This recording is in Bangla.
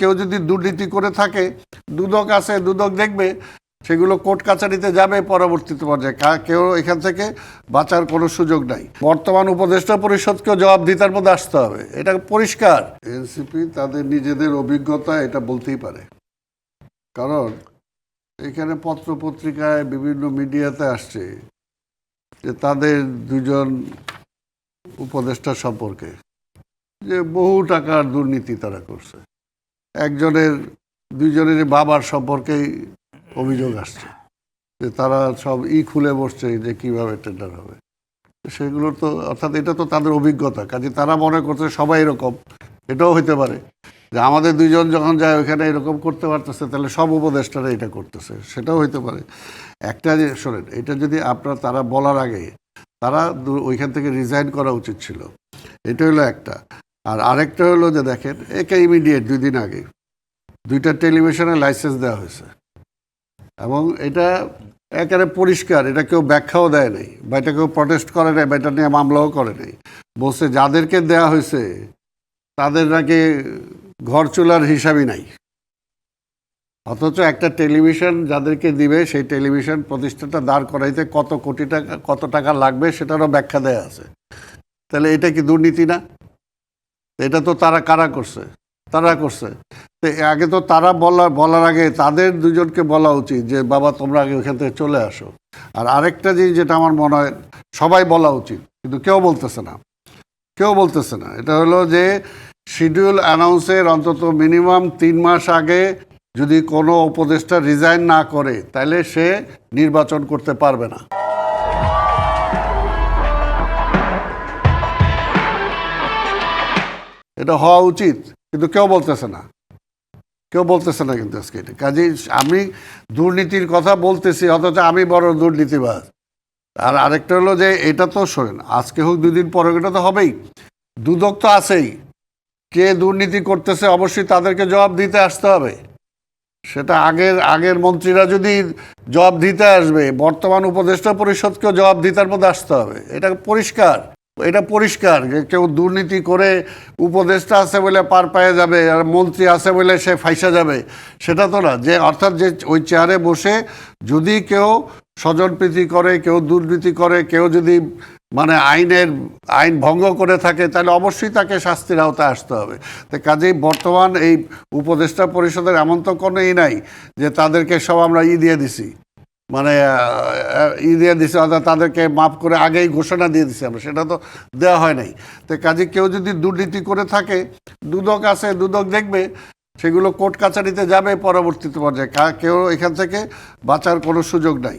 কেউ যদি দুর্নীতি করে থাকে, দুদক আছে, দুদক দেখবে, সেগুলো কোর্ট কাছারিতে যাবে পরবর্তীতে পর্যায়ে। কেউ এখান থেকে বাঁচার কোনো সুযোগ নাই। বর্তমান উপদেষ্টা পরিষদকেও জবাবদিহিতার মধ্যে আসতে হবে। এটা পরিষ্কার। এনসিপি তাদের নিজেদের অভিজ্ঞতা এটা বলতেই পারে। কারণ এখানে পত্র পত্রিকায় বিভিন্ন মিডিয়াতে আসছে যে তাদের দুজন উপদেষ্টা সম্পর্কে, যে বহু টাকার দুর্নীতি তারা করছে। একজনের, দুইজনের বাবার সম্পর্কেই অভিযোগ আসছে। যে তারা সব ই খুলে বসছে যে কীভাবে টেন্ডার হবে। সেগুলোর তো, অর্থাৎ এটা তো তাদের অভিজ্ঞতা। কাজে তারা মনে করছে সবাই এরকম। এটাও হইতে পারে যে আমাদের দুইজন যখন যায় ওইখানে এরকম করতে পারতেছে, তাহলে সব উপদেষ্টারা এটা করতেছে। সেটাও হইতে পারে। একটা যে, শোনেন, এটা যদি আপনার, তারা বলার আগে তারা ওইখান থেকে রিজাইন করা উচিত ছিল। এটা হলো একটা। আর আরেকটা হলো যে দেখেন, একে ইমিডিয়েট দুই দিন আগে দুইটা টেলিভিশনে লাইসেন্স দেওয়া হয়েছে। এবং এটা একেবারে পরিষ্কার, এটা কেউ ব্যাখ্যাও দেয় নাই বা এটা কেউ প্রটেস্ট করে নাই বা এটা নিয়ে মামলাও করে নাই। বলছে যাদেরকে দেয়া হয়েছে, তাদের নাকি ঘর চুলার হিসাবই নাই। অথচ একটা টেলিভিশন যাদেরকে দিবে, সেই টেলিভিশন প্রতিষ্ঠাটা দাঁড় করাইতে কত কোটি টাকা, কত টাকা লাগবে সেটারও ব্যাখ্যা দেয়া আছে। তাহলে এটা কি দুর্নীতি না? এটা তো তারা কারা করছে? তারা করছে। তো আগে তো তারা বলার বলার আগে তাদের দুজনকে বলা উচিত যে, বাবা, তোমরা আগে ওখান থেকে চলে আসো। আর আরেকটা জিনিস যেটা আমার মনে হয়, সবাই বলা উচিত, কিন্তু কেউ বলতেছে না। কেউ বলতেছে না। এটা হলো যে, শিডিউল অ্যানাউন্সের অন্তত মিনিমাম তিন মাস আগে যদি কোনো উপদেষ্টা রিজাইন না করে, তাহলে সে নির্বাচন করতে পারবে না। এটা হওয়া উচিত, কিন্তু কেউ বলতেছে না। কেউ বলতেছে না কিন্তু আজকে এটা। কাজেই আমি দুর্নীতির কথা বলতেছি, অথচ আমি বড় দুর্নীতিবাজ। আর আরেকটা হলো যে, এটা তো শোনেন, আজকে হোক দুদিন পরে এটা তো হবেই। দুদক তো আছেই। কে দুর্নীতি করতেছে অবশ্যই তাদেরকে জবাব দিতে আসতে হবে। সেটা আগের আগের মন্ত্রীরা যদি জবাব দিতে আসবে, বর্তমান উপদেষ্টা পরিষদকেও জবাব দিতার মধ্যে আসতে হবে। এটা পরিষ্কার। এটা পরিষ্কার যে কেউ দুর্নীতি করে উপদেষ্টা আছে বলে পার পেয়ে যাবে আর মন্ত্রী আছে বলে সে ফাইসা যাবে, সেটা তো না। যে অর্থাৎ যে ওই চেয়ারে বসে যদি কেউ স্বজনপ্রীতি করে, কেউ দুর্নীতি করে, কেউ যদি মানে আইনের, আইন ভঙ্গ করে থাকে, তাহলে অবশ্যই তাকে শাস্তির আওতায় আসতে হবে। তো কাজেই বর্তমান এই উপদেষ্টা পরিষদের এমন তো কোনো ই নাই যে তাদেরকে সব আমরা ই দিয়ে দিছি। মানে ই দিয়ে দিছে, অর্থাৎ তাদেরকে মাফ করে আগেই ঘোষণা দিয়ে দিছি আমরা, সেটা তো দেওয়া হয় নাই। তো কাজে কেউ যদি দুর্নীতি করে থাকে, দুদক আছে, দুদক দেখবে, সেগুলো কোর্ট কাছারিতে যাবে পরবর্তীতে পর্যায়ে। কেউ এখান থেকে বাঁচার কোনো সুযোগ নাই।